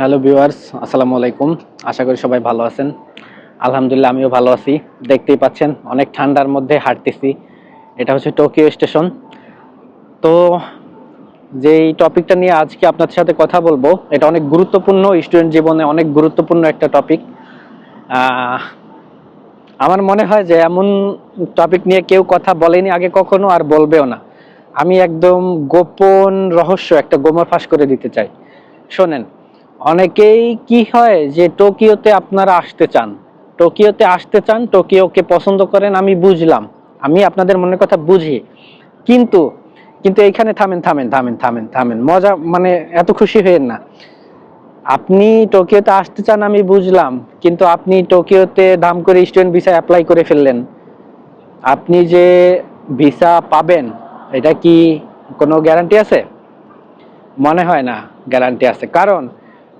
Hello viewers, আসসালামু আলাইকুম। আশা করি সবাই ভালো আছেন। আলহামদুলিল্লাহ, আমিও ভালো আছি। দেখতেই পাচ্ছেন, অনেক ঠান্ডার মধ্যে হাঁটতেছি। এটা হচ্ছে টোকিও স্টেশন। তো যেই টপিকটা নিয়ে আজকে আপনাদের সাথে কথা বলব, এটা অনেক গুরুত্বপূর্ণ, স্টুডেন্ট জীবনে অনেক গুরুত্বপূর্ণ একটা টপিক। আমার মনে হয় যে এমন টপিক নিয়ে কেউ কথা বলেনি আগে কখনো আর বলবেও না। আমি একদম গোপন রহস্য একটা গোমর ফাঁস করে দিতে চাই। শোনেন অনেকেই কি হয় যে টোকিওতে আপনারা আসতে চান। টোকিওতে আসতে চান, টোকিওকে পছন্দ করেন, আমি বুঝলাম। আমি আপনাদের মনের কথা বুঝি। কিন্তু কিন্তু এইখানে থামেন থামেন থামেন থামেন থামেন। মজা মানে এত খুশি হয়েন না। আপনি টোকিওতে আসতে চান, আমি বুঝলাম। কিন্তু আপনি টোকিওতে দাম করে স্টুডেন্ট ভিসা অ্যাপ্লাই করে ফেললেন। আপনি যে ভিসা পাবেন, এটা কি কোনো গ্যারান্টি আছে? মনে হয় না গ্যারান্টি আছে। কারণ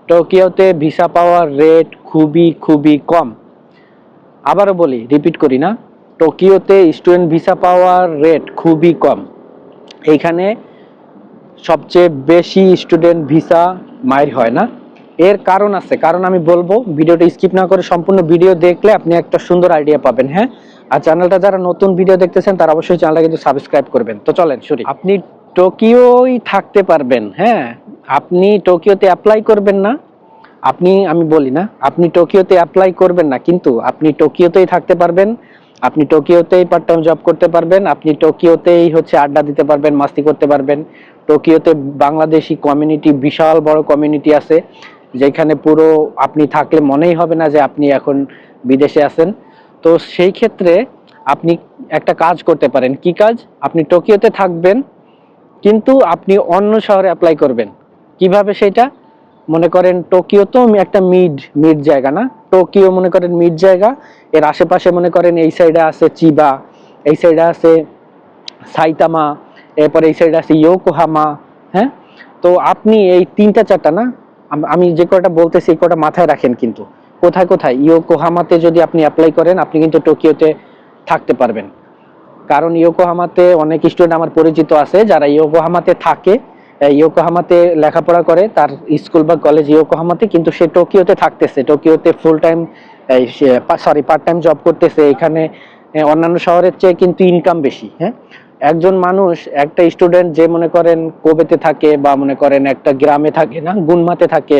টোকিওতে ভিসা পাওয়ার রেট খুবই খুবই কম। আবারও বলি, রিপিট করি না, টোকিওতে স্টুডেন্ট ভিসা পাওয়ার রেট খুবই কম। এইখানে সবচেয়ে বেশি স্টুডেন্ট ভিসা মাইর হয় না। এর কারণ আছে, কারণ আমি বলব, ভিডিওটা স্কিপ না করে সম্পূর্ণ ভিডিও দেখলে আপনি একটা সুন্দর আইডিয়া পাবেন হ্যাঁ? আর চ্যানেলটা যারা নতুন ভিডিও দেখতেছেন, তারা অবশ্যই চ্যানেলটা কিন্তু সাবস্ক্রাইব করবেন। তো চলেন শুরু আপনি টোকিওই থাকতে পারবেন হ্যাঁ? আপনি টোকিওতে অ্যাপ্লাই করবেন না আপনি, আমি বলি না, আপনি টোকিওতে অ্যাপ্লাই করবেন না, কিন্তু আপনি টোকিওতেই থাকতে পারবেন, আপনি টোকিওতেই পার্ট টাইম জব করতে পারবেন, আপনি টোকিওতেই হচ্ছে আড্ডা দিতে পারবেন, মাস্তি করতে পারবেন। টোকিওতে বাংলাদেশি কমিউনিটি বিশাল বড় কমিউনিটি আছে, যেখানে পুরো আপনি থাকলে মনেই হবে না যে আপনি এখন বিদেশে আছেন। তো সেই ক্ষেত্রে আপনি একটা কাজ করতে পারেন। কি কাজ? আপনি টোকিওতে থাকবেন, কিন্তু আপনি অন্য শহরে অ্যাপ্লাই করবেন। কীভাবে সেটা? মনে করেন টোকিও তো একটা মিড মিড জায়গা না? টোকিও মনে করেন মিড জায়গা। এর আশেপাশে মনে করেন এই সাইডে আছে চিবা, এই সাইডে আছে সাইতামা, এরপরে এই সাইডে আছে ইয়োকোহামা হ্যাঁ? তো আপনি এই তিনটা চারটা না, আমি যে কটা বলতেছি, এই কটা মাথায় রাখেন কিন্তু। কোথায় কোথায়? ইয়োকোহামাতে যদি আপনি অ্যাপ্লাই করেন, আপনি কিন্তু টোকিওতে থাকতে পারবেন। কারণ ইয়োকোহামাতে অনেক স্টুডেন্ট আমার পরিচিত আছে, যারা ইয়োকোহামাতে থাকে ইয়োকোহামাতে লেখাপড়া করে, তার স্কুল বা কলেজ ইয়োকোহামাতে, কিন্তু সে টোকিওতে থাকতেছে। টোকিওতে full time sorry part time job করতেছে। এখানে অন্যান্য শহরের চেয়ে কিন্তু ইনকাম বেশি হ্যাঁ? একজন মানুষ, একটা স্টুডেন্ট যে মনে করেন কোবেতে থাকে বা মনে করেন একটা গ্রামে থাকে না, গুনমাতে থাকে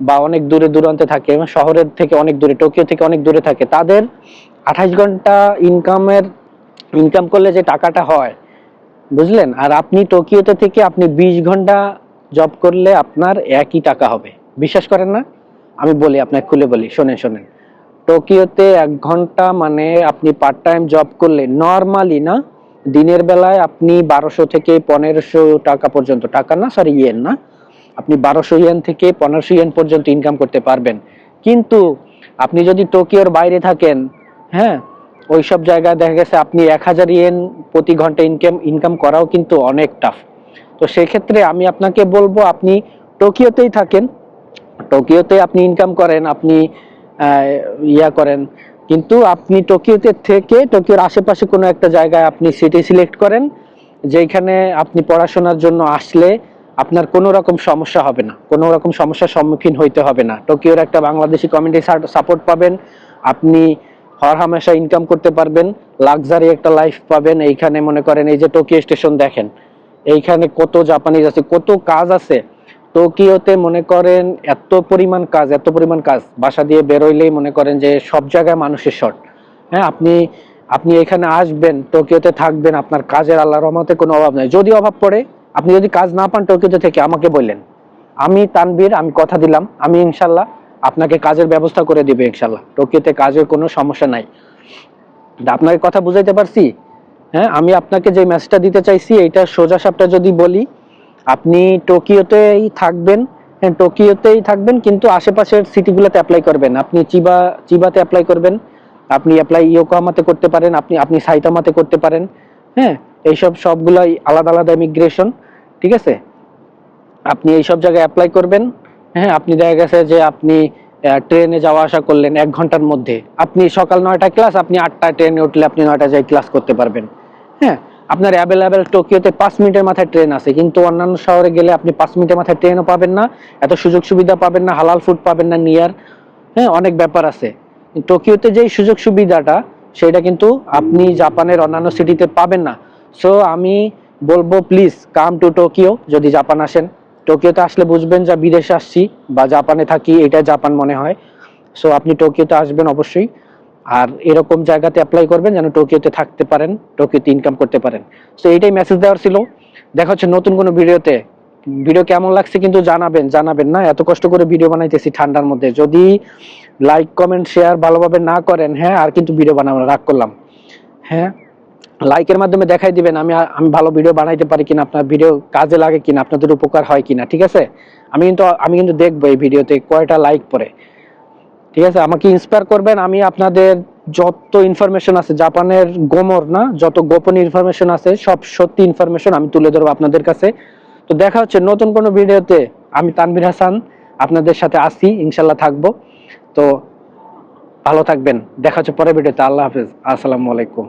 বা অনেক দূরে দূরান্তে থাকে শহরের থেকে অনেক দূরে, টোকিও থেকে অনেক দূরে থাকে, তাদের আঠাশ ঘণ্টা ইনকামের ইনকাম করলে যে টাকাটা হয় বুঝলেন? আর আপনি টোকিওতে থেকে আপনি বিশ ঘণ্টা জব করলে আপনার একই টাকা হবে। বিশ্বাস করেন না? আমি বলি, আপনাকে খুলে বলি, শোনেন শোনেন। টোকিওতে এক ঘণ্টা মানে আপনি পার্ট টাইম জব করলে নর্মালি না, দিনের বেলায় আপনি বারোশো থেকে পনেরোশো টাকা পর্যন্ত, টাকা না সরি ইয়েন না, আপনি বারোশো ইয়েন থেকে পনেরোশো ইয়েন পর্যন্ত ইনকাম করতে পারবেন। কিন্তু আপনি যদি টোকিওর বাইরে থাকেন হ্যাঁ ওইসব জায়গায় দেখা গেছে আপনি এক হাজার ইয়েন প্রতি ঘণ্টা ইনকাম ইনকাম করাও কিন্তু অনেক টাফ তো সেক্ষেত্রে আমি আপনাকে বলব, আপনি টোকিওতেই থাকেন, টোকিওতে আপনি ইনকাম করেন, আপনি ইয়া করেন। কিন্তু আপনি টোকিওতে থেকে, টোকিওর আশেপাশে কোনো একটা জায়গায় আপনি সিটি সিলেক্ট করেন যেখানে আপনি পড়াশোনার জন্য আসলে আপনার কোনো রকম সমস্যা হবে না। কোনো রকম সমস্যার সম্মুখীন হইতে হবে না। টোকিওর একটা বাংলাদেশি কমিউনিটি সাপোর্ট পাবেন। আপনি হর হামেশা ইনকাম করতে পারবেন লাক্সারি একটা লাইফ পাবেন। এইখানে মনে করেন এই যে টোকিও স্টেশন দেখেন, এইখানে কত জাপানিজ আছে, কত কাজ আছে। টোকিওতে মনে করেন এত পরিমাণ কাজ, এত পরিমাণ কাজ। বাসা দিয়ে বেরোইলেই মনে করেন যে সব জায়গায় মানুষের শর্ট হ্যাঁ আপনি আপনি এখানে আসবেন টোকিওতে থাকবেন, আপনার কাজের আল্লাহ রহমতে কোনো অভাব নাই। যদি অভাব পড়ে, আপনি যদি কাজ না পান টোকিওতে থেকে, আমাকে বললেন। আমি তানবীর আমি কথা দিলাম। আমি ইনশাল্লাহ আপনাকে কাজের ব্যবস্থা করে দিবে ইনশাল্লাহ টোকিওতে কাজের কোনো সমস্যা নাই। আপনাকে কথা বুঝাইতে পারছি? হ্যাঁ আমি আপনাকে যে মেসেজটা দিতে চাইছি এটা সোজা সাপটা যদি বলি, আপনি টোকিওতেই থাকবেন হ্যাঁ টোকিওতেই থাকবেন, কিন্তু আশেপাশের সিটিগুলোতে অ্যাপ্লাই করবেন। আপনি চিবা, চিবাতে অ্যাপ্লাই করবেন। আপনি অ্যাপ্লাই ইয়োকোহামাতে করতে পারেন, আপনি আপনি সাইতামাতে করতে পারেন। হ্যাঁ এইসব সবগুলাই আলাদা আলাদা ইমিগ্রেশন ঠিক আছে? আপনি এইসব জায়গায় অ্যাপ্লাই করবেন। হ্যাঁ আপনি দেখা গেছে যে আপনি ট্রেনে যাওয়া আসা করলেন এক ঘণ্টার মধ্যে। আপনি সকাল নয়টা ক্লাস, আপনি আটটা ট্রেনে উঠলে আপনি নয়টা যাই ক্লাস করতে পারবেন। হ্যাঁ আপনার অ্যাভেলেবেল টোকিওতে পাঁচ মিনিটের মাথায় ট্রেন আছে, কিন্তু অন্যান্য শহরে গেলে আপনি পাঁচ মিনিটের মাথায় ট্রেনও পাবেন না, এত সুযোগ সুবিধা পাবেন না, হালাল ফুড পাবেন না নিয়ার হ্যাঁ অনেক ব্যাপার আছে। টোকিওতে যেই সুযোগ সুবিধাটা সেটা কিন্তু আপনি জাপানের অন্যান্য সিটিতে পাবেন না। সো আমি বলব প্লিজ কাম টু টোকিও যদি জাপান আসেন। টোকিওতে আসলে বুঝবেন যা বিদেশে আসছি বা জাপানে থাকি এটা জাপান মনে হয়। সো আপনি টোকিওতে আসবেন অবশ্যই। আর এরকম জায়গাতে অ্যাপ্লাই করবেন যেন টোকিওতে থাকতে পারেন, টোকিওতে ইনকাম করতে পারেন। সো এইটাই মেসেজ দেওয়ার ছিল। দেখা হচ্ছে নতুন কোনো ভিডিওতে। ভিডিও কেমন লাগছে কিন্তু জানাবেন জানাবেন না। এত কষ্ট করে ভিডিও বানাইতেছি ঠান্ডার মধ্যে। যদি লাইক কমেন্ট শেয়ার ভালোভাবে না করেন হ্যাঁ আর কিন্তু ভিডিও বানাবো রাগ করলাম। হ্যাঁ? লাইকের মাধ্যমে দেখাই দিবেন, আমি আমি ভালো ভিডিও বানাইতে পারি কিনা, আপনার ভিডিও কাজে লাগে কিনা, আপনাদের উপকার হয় কিনা, ঠিক আছে? আমি কিন্তু আমি কিন্তু দেখব এই ভিডিওতে কয়টা লাইক পরে ঠিক আছে? আমাকে ইন্সপায়ার করবেন, আমি আপনাদের যত ইনফরমেশন আছে, জাপানের গোমর না, যত গোপন ইনফরমেশন আছে, সব সত্যি ইনফরমেশন আমি তুলে ধরবো আপনাদের কাছে। তো দেখা হচ্ছে নতুন কোনো ভিডিওতে আমি তানভীর হাসান, আপনাদের সাথে আসি ইনশাল্লাহ থাকব। তো ভালো থাকবেন। দেখা হচ্ছে পরের ভিডিওতে আল্লাহ হাফেজ। আসসালামু আলাইকুম।